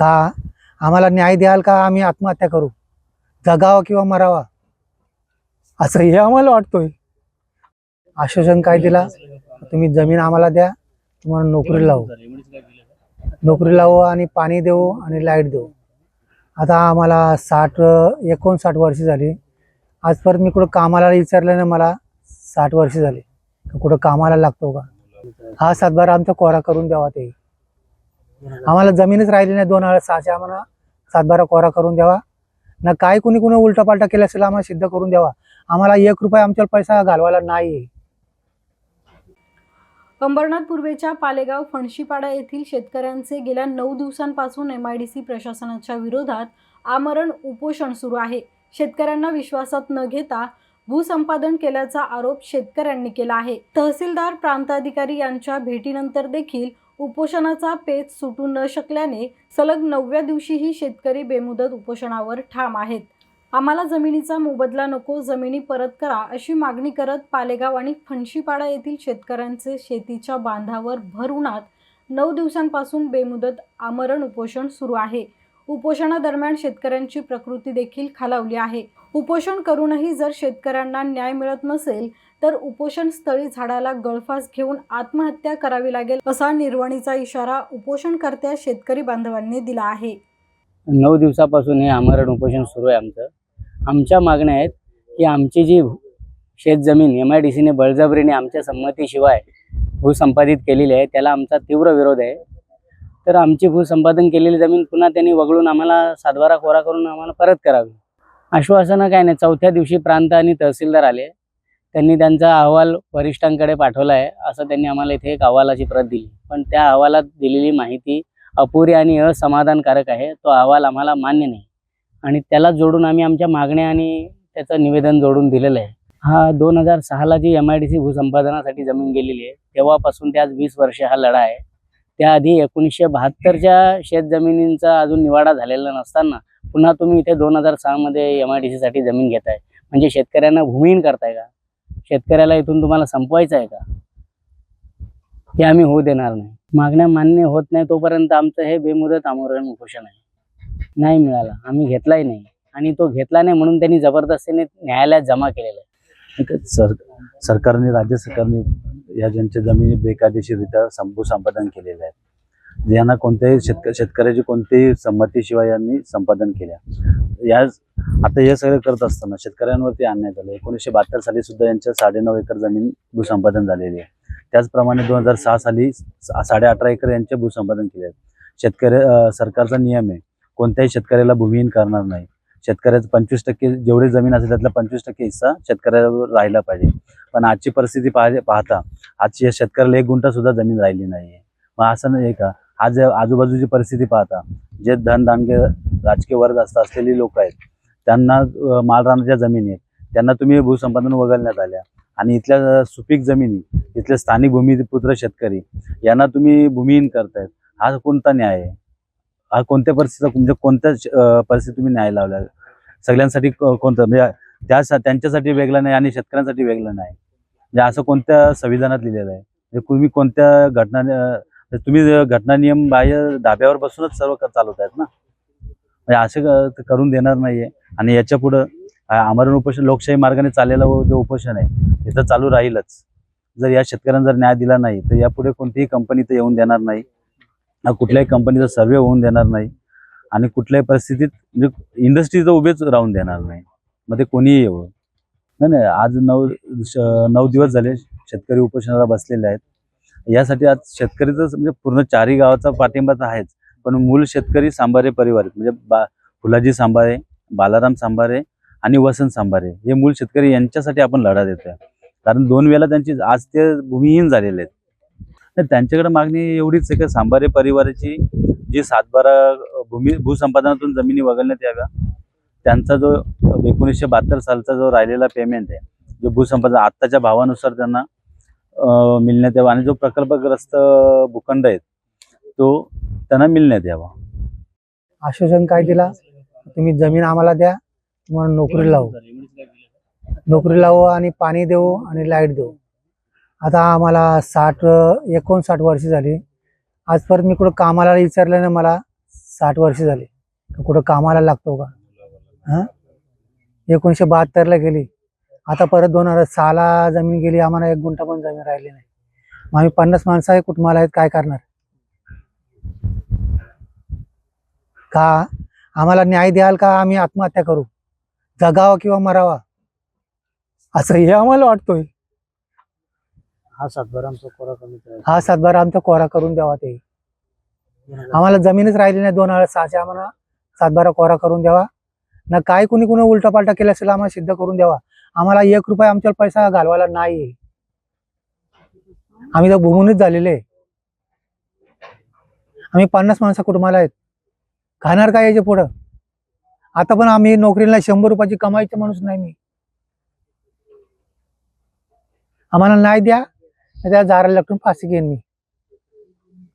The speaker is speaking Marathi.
का? आम्हाला न्याय द्याल का? आम्ही आत्महत्या करू. जगावा किंवा मरावा? असं हे आम्हाला वाटतोय. आश्वासन काय दिला? तुम्ही जमीन आम्हाला द्या. तुम्हाला नोकरी लावू. नोकरी लावू आणि पाणी देऊ आणि लाइट देऊ. आता आम्हाला साठ एकोणसाठ वर्ष झाली. आज परत मी कुठं कामाला विचारलं ना मला. साठ वर्ष झाली. कुठं कामाला लागतो का? हा सातबारा आमचा कोरा करून द्यावा ते. आम्हाला जमीनच राहिली नाही दोन हजार सहाशे आम्हाला सातबारा कोरा करून द्यावा. ना काय कुणी कुणी उलटापालटा केला असेल आम्हाला सिद्ध करून द्यावा. आम्हाला एक रुपया आमच्यावर पैसा घालवायला नाही. अंबरनाथ पूर्वेच्या पालेगाव फणशीपाडा येथील शेतकऱ्यांचे गेल्या नऊ दिवसांपासून एम आय डी सी प्रशासनाच्या विरोधात आमरण उपोषण सुरू आहे. शेतकऱ्यांना विश्वासात न घेता भूसंपादन केल्याचा आरोप शेतकऱ्यांनी केला आहे. तहसीलदार प्रांताधिकारी यांच्या भेटीनंतर देखील उपोषणाचा पेच सुटू न शकल्याने सलग नवव्या दिवशीही शेतकरी बेमुदत उपोषणावर ठाम आहेत. आम्हाला जमिनीचा मोबदला नको जमिनी परत करा अशी मागणी करत पालेगाव आणि फणशीपाडा येथील शेतकऱ्यांचे शेतीच्या बांधावर भर उन्हात नऊ दिवसांपासून बेमुदत आमरण उपोषण सुरू आहे. उपोषणादरम्यान शेतकऱ्यांची प्रकृती देखील खालावली आहे. उपोषण करूनही जर शेतकऱ्यांना न्याय मिळत नसेल तर उपोषण स्थळी झाडाला गळफास घेऊन आत्महत्या करावी लागेल असा निर्वाणीचा इशारा उपोषणकर्त्या शेतकरी बांधवांनी दिला आहे. नऊ दिवसापासून हे आमरण उपोषण सुरू आहे आमचं. आमच्या मागण्या आहेत की आमची जी शेतजमीन एम आय डी सीने बळजबरीने आमच्या संमतीशिवाय भूसंपादित केलेली आहे त्याला आमचा तीव्र विरोध आहे. तर आमची भूसंपादन केलेली जमीन पुन्हा त्यांनी वगळून आम्हाला सातबारा कोरा करून आम्हाला परत करावी. आश्वासनं काय नाही चौथ्या दिवशी प्रांत आणि तहसीलदार आले. त्यांनी त्यांचा अहवाल वरिष्ठांकडे पाठवला आहे असं त्यांनी आम्हाला इथे एक अहवालाची प्रत दिली. पण त्या अहवालात दिलेली माहिती अपुरी आणि असमाधानकारक आहे. तो अहवाल आम्हाला मान्य नाही. आणि त्याला जोडून आम्ही आमच्या मागण्या आणि त्याचं निवेदन जोडून दिलेलं आहे. हा दोन हजार सहाला G M I D C भूसंपादनासाठी जमीन गेलेली आहे तेव्हापासून ते आज वीस वर्षे हा लढा आहे. त्याआधी एकोणीसशे बहात्तरच्या शेतजमिनींचा अजून निवाडा झालेला नसताना पुन्हा तुम्ही इथे दोन हजार सहामध्ये एम आय डी सीसाठी जमीन घेताय. म्हणजे शेतकऱ्यांना भूमिहीन करताय का? शेतकऱ्याला इथून तुम्हाला संपवायचं आहे का? हे आम्ही होऊ देणार नाही. मागण्या मान्य होत नाही तोपर्यंत आमचं हे बेमुदत आमरण उपोषण आहे. नाही मिळाला. आम्ही घेतलाही नाही. आणि तो घेतला नाही म्हणून त्यांनी जबरदस्तीने न्यायालयात जमा केलेला आहे. सर सरकारने राज्य सरकारने या ज्यांच्या जमिनी बेकायदेशीररित्या संपू संपादन केलेल्या आहेत. यांना कोणत्याही शेतक शेतकऱ्याची कोणत्याही संमतीशिवाय यांनी संपादन केल्या. या आता हे सगळं करत असताना शेतकऱ्यांवरती आणण्यात आलं एकोणीसशे बहात्तर साली सुद्धा यांच्या साडेनऊ एकर जमीन भूसंपादन झालेली आहे. त्याचप्रमाणे दोन हजार सहा साली सा- साडे अठरा एकर यांचे भूसंपादन केले आहेत. शेतकरी सरकारचा नियम आहे. कोणत्याही शेतकऱ्याला भूमिहीन करणार नाही. शेतकऱ्याचं पंचवीस टक्के जेवढी जमीन असेल त्यातला पंचवीस टक्के हिस्सा शेतकऱ्यावर राहिला पाहिजे. पण आजची परिस्थिती पाह पाहता आजची या शेतकऱ्याला एक गुंठा सुद्धा जमीन राहिली नाही आहे मग असं नाही का? आज आजूबाजूची परिस्थिती पाहता जे धनदानगे राजकीय वर्ग असता असलेली लोक आहेत त्यांना मालरानाच्या जमिनी आहेत त्यांना तुम्ही भूसंपादन वगळण्यात आल्या. आणि इथल्या सुपीक जमिनी इथले स्थानिक भूमिपुत्र शेतकरी यांना तुम्ही भूमिहीन करतायत. हा कोणता न्याय आहे? हा कोणत्या परिस्थितीचा म्हणजे कोणत्या परिस्थितीत तुम्ही न्याय लावला? सगळ्यांसाठी कोणतं? म्हणजे त्या त्यांच्यासाठी वेगळं नाही आणि शेतकऱ्यांसाठी वेगळं नाही. म्हणजे असं कोणत्या संविधानात लिहिलेलं आहे? म्हणजे तुम्ही कोणत्या घटना म्हणजे तुम्ही घटना नियम बाह्य धाब्यावर बसूनच सर्व चालवत आहेत ना? म्हणजे असं करून देणार नाहीये. आणि याच्या पुढं आमरण उपोषण लोकशाही मार्गाने चाललेलं व- जे उपोषण आहे ते तर चालू राहीलच. जर या शेतकऱ्यांना जर न्याय दिला नाही तर यापुढे कोणतीही कंपनी तर येऊन देणार नाही. ना कुठल्याही कंपनीचा सर्वे होऊन देणार नाही. आणि कुठल्याही परिस्थितीत म्हणजे इंडस्ट्री तर उभेच राहून देणार नाही. मग ते कोणीही येऊ नाही नाही आज नऊ श- नऊ दिवस झाले शेतकरी उपोषणाला बसलेले आहेत. यासाठी आज शेतकरीचं म्हणजे पूर्ण चारही गावाचा पाठिंबा तर आहेच. पण मूल शेतकरी सांबारे परिवार म्हणजे बा फुलाजी सांबारे बालाराम सांबारे आणि वसंत सांबारे हे मूल शेतकरी यांच्यासाठी आपण लढा देतोय. कारण दोन वेळेला त्यांची आज ते भूमिहीन झालेले आहेत. तर त्यांच्याकडे मागणी एवढीच आहे की सांबारे परिवाराची जी सातबारा भूमी भूसंपादनातून जमिनी वगळण्यात याव्या? त्यांचा जो एकोणीसशे बहात्तर सालचा जो राहिलेला पेमेंट आहे जो भूसंपादन आत्ताच्या भावानुसार त्यांना मिळण्यात यावा आणि जो प्रकल्पग्रस्त भूखंड आहेत तो त्यांना मिळण्यात यावा. आश्वासन काय दिला? तुम्ही जमीन आम्हाला द्या तुम्हाला नोकरी लावू. नोकरी लावू आणि पाणी देऊ आणि लाइट देऊ. आता आम्हाला साठ एकोणसाठ वर्ष झाली. आजपर्यंत मी कुठं कामाला विचारलं ना मला साठ वर्ष झाली. कुठं कामाला लागतो का? हां? एकोणीसशे बहात्तरला गेली. आता परत दोन हजार सहाला जमीन गेली आम्हाला एक गुंठा पण जमीन राहिली नाही. मग आम्ही पन्नास माणसं आहे कुटुंबाला आहेत काय करणार? का? आम्हाला न्याय द्याल का? आम्ही आत्महत्या करू. जगावा किंवा मरावा. असं हे आम्हाला वाटतोय. हा सातबारा आमचा कोरा कमी हा सातबार आमचा कोरा करून द्यावा ते. आम्हाला जमीनच राहिली नाही दोन हजार सहाशे आम्हाला सातबारा कोरा करून द्यावा. ना काय कुणी कुणी उलटा पालटा केला असेल आम्हाला सिद्ध करून द्यावा. आम्हाला एक रुपया आमच्या पैसा घालवायला नाही आम्ही तर भूमूनच झालेले. आहे. आम्ही पन्नास माणसं कुटुंबाला आहेत. खाणार काय याच्या पुढं? आता पण आम्ही नोकरीला शंभर रुपयाची कमाईचे माणूस नाही मी. आम्हाला नाही द्या. त्या झाडाला लटून फाशी घेईन मी.